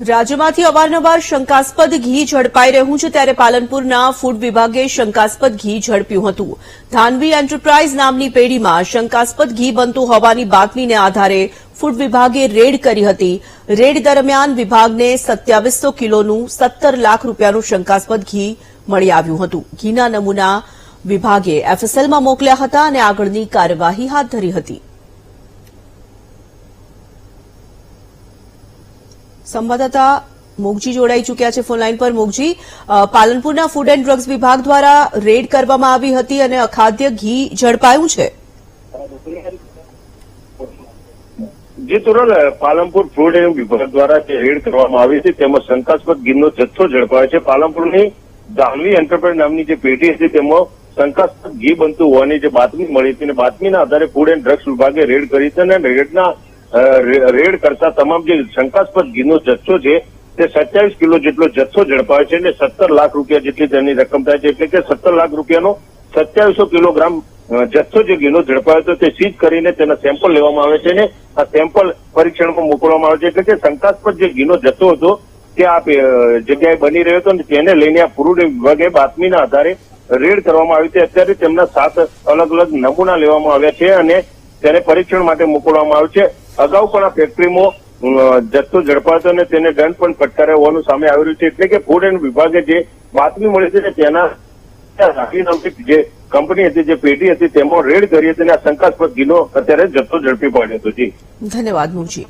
રાજ્યમાંથી અવારનવાર શંકાસ્પદ ઘી ઝડપાઈ રહ્યું છે ત્યારે પાલનપુરના ફૂડ વિભાગે શંકાસ્પદ ઘી ઝડપ્યું હતું. ધાનવી એન્ટરપ્રાઇઝ નામની પેઢીમાં શંકાસ્પદ ઘી બનતું હોવાની બાતમીને આધારે ફૂડ વિભાગે રેડ કરી હતી. રેડ દરમિયાન વિભાગને સત્યાવીસો કિલોનું સત્તર લાખ રૂપિયાનું શંકાસ્પદ ઘી મળી આવ્યું હતું. ઘીના નમૂના વિભાગે એફએસએલમાં મોકલ્યા હતા અને આગળની કાર્યવાહી હાથ ધરી હતી. સંવાદદાતા મોગજી જોડાઈ ચૂક્યા છે ફોનલાઈન પર. મોગજી પાલનપુરના ફૂડ એન્ડ ડ્રગ્સ વિભાગ દ્વારા રેડ કરવામાં આવી હતી અને અખાદ્ય ઘી ઝડપાયું છે. જે, તોરણ પાલનપુર ફૂડ એન્ડ વિભાગ દ્વારા જે રેડ કરવામાં આવી હતી તેમાં શંકાસ્પદ ઘીનો જથ્થો ઝડપાયો છે. પાલનપુરની દાનવી એન્ટરપ્રાઇઝ નામની જે પેઢી હતી તેમાં શંકાસ્પદ ઘી બનતું હોવાની જે બાતમી મળી હતી અને બાતમીના આધારે ફૂડ એન્ડ ડ્રગ્સ વિભાગે રેડ કરી હતી અને રેડના રેડ કરતા તમામ જે શંકાસ્પદ ઘીનો જથ્થો છે, તે સત્યાવીસ કિલો જેટલો જથ્થો ઝડપાયો છે અને સત્તર લાખ રૂપિયા જેટલી તેની રકમ થાય છે. એટલે કે સત્તર લાખ રૂપિયાનો સત્યાવીસો કિલોગ્રામ જથ્થો જે ઘીનો ઝડપાયો હતો, તે સીઝ કરીને તેના સેમ્પલ લેવામાં આવે છે અને આ સેમ્પલ પરીક્ષણમાં મોકલવામાં આવે છે. એટલે કે શંકાસ્પદ જે ઘીનો જથ્થો હતો, તે આ જગ્યાએ બની રહ્યો હતો અને તેને લઈને આ ફૂડ વિભાગે બાતમીના આધારે રેડ કરવામાં આવી હતી અત્યારે તેમના સાત અલગ અલગ નમૂના લેવામાં આવ્યા છે અને તેને પરીક્ષણ માટે મોકલવામાં આવ્યું છે. અગાઉ પણ આ ફેક્ટરીમાં જથ્થો ઝડપાતો અને તેને દંડ પણ ફટકાર્યો હોવાનું સામે આવી રહ્યું છે. એટલે કે ફૂડ એન્ડ વિભાગે જે બાતમી મળી છે તેના રાહી નામની જે કંપની હતી, જે પેઢી હતી, તેમાં રેડ કરી હતી અને આ શંકાસ્પદ ગીનો અત્યારે જથ્થો ઝડપી પડ્યો હતો. જી. ધન્યવાદ મોગજી